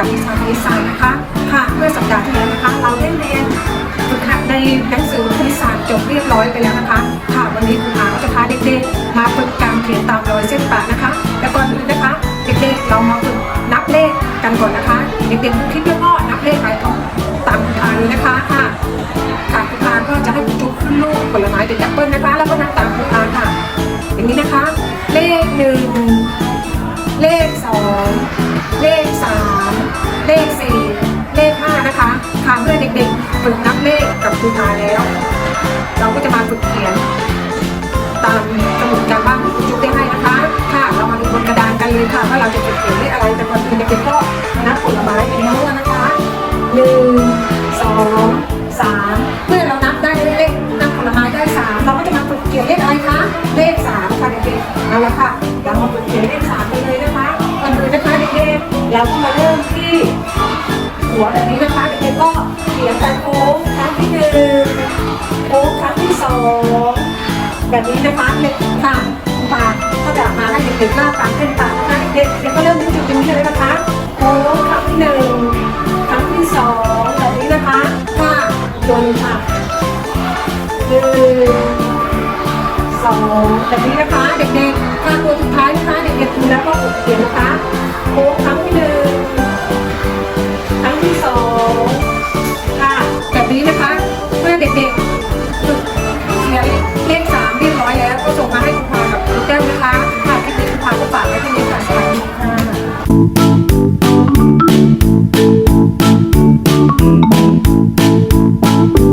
กับดีไซน์ดีไซน์นะคะค่ะเมื่อสัปดาห์ที่แล้วนะคะ เราได้เรียนฝึกหัดในหนังสือคณิตศาสตร์จบเรียบร้อยไปแล้วนะคะ ค่ะวันนี้คุณอาจะพาเด็กๆมาฝึกการเขียนตามรอยเส้นปากนะคะ แต่ก่อนอื่นนะคะ เด็กๆเรามาฝึกนับเลขกันก่อนนะคะ เด็กๆคิดเองพ่นับเลขไปพร้อม คะค่ะเมื่อเด็กๆฝึกนับเลขกับครูอาแล้ว เราก็จะมาฝึกเขียน ตามสมุดการบ้านที่คุณจุ๊บได้ให้นะคะ ค่ะ เรามาดูบนกระดานกันเลยค่ะว่าเราจะฝึกเขียนเลขอะไร แต่ก่อนอื่นเด็กๆก็นับผลไม้เป็นเรื่องนะคะหนึ่งสองสามเมื่อเรานับได้เลขนับผลไม้ได้สามเราก็จะมาฝึกเขียนเลขอะไรคะเลขสามค่ะเด็กๆเอาละค่ะเรามาฝึกเขียนเลขสามกันเลยนะคะก่อนอื่นนะคะเด็กๆเราก็มาเริ่มที่หัวแบบนี้นะคะ เขียนโค้งครั้งที่หนึ่งโค้งครั้งที่สองแบบนี้นะคะเด็กค่ะค่ะก็จะมาให้เด็กๆลากตามเส้นตามนะคะเด็กๆเด็กก็เริ่มที่จุดตรงนี้เลยนะคะโค้งครั้งที่หนึ่งครั้งที่สองแบบนี้นะคะค่ะตัวหนึงค่ะหนึ่งสองแบบนี้นะคะเด็กๆค่ะตัวสุดท้ายนะคะเด็กๆดูแล้วก็ฝึกเขียนนะคะ